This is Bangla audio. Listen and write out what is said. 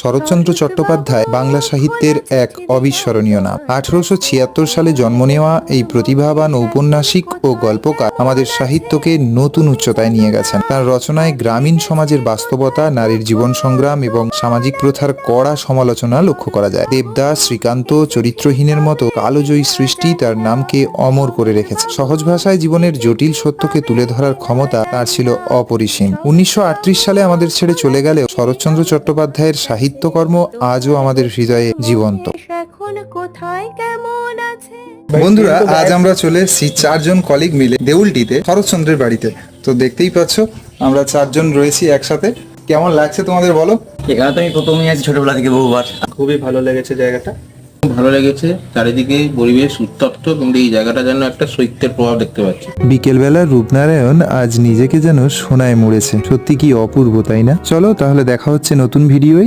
শরৎচন্দ্র চট্টোপাধ্যায় বাংলা সাহিত্যের এক অবিস্মরণীয় নাম। আঠারোশো ছিয়াত্তর সালে জন্ম নেওয়া এই প্রতিভাবান ঔপন্যাসিক ও গল্পকার আমাদের সাহিত্যকে নতুন উচ্চতায় নিয়ে গেছেন। তার রচনায় গ্রামীণ সমাজের বাস্তবতা, নারীর জীবন সংগ্রাম এবং সামাজিক প্রথার কড়া সমালোচনা লক্ষ্য করা যায়। দেবদাস শ্রীকান্ত চরিত্রহীনের মতো কালোজয়ী সৃষ্টি তার নামকে অমর করে রেখেছে। সহজ ভাষায় জীবনের জটিল সত্যকে তুলে ধরার ক্ষমতা তার ছিল অপরিসীম। উনিশশো আটত্রিশ সালে আমাদের ছেড়ে চলে গেলেও শরৎচন্দ্র চট্টোপাধ্যায়ের সাহিত্যকর্ম আজও আমাদের হৃদয়ে জীবন্ত। এখন কোথায় কেমন আছে? বন্ধুরা আজ আমরা চলে এসেছি চারজন কলিগ মিলে দেউলটিতে শরৎচন্দ্রের বাড়িতে। তো দেখতেই পাচ্ছ আমরা চারজন রয়েছি একসাথে। কেমন লাগছে তোমাদের বলো? এখানে তো আমি প্রথমেই আছি ছোটবেলা থেকে বহুবার। খুবই ভালো লেগেছে জায়গাটা। খুব ভালো লেগেছে চারিদিকে পরিবেশ উত্তপ্ত কিন্তু এই জায়গাটা যেন একটা শৈত্যের প্রভাব দেখতে পাচ্ছি। বিকেলবেলা রূপনারায়ণ আজ নিজেকে যেন সোনায় মুড়েছে। সত্যি কি অপূর্ব তাই না? চলো তাহলে দেখা হচ্ছে নতুন ভিডিওয়।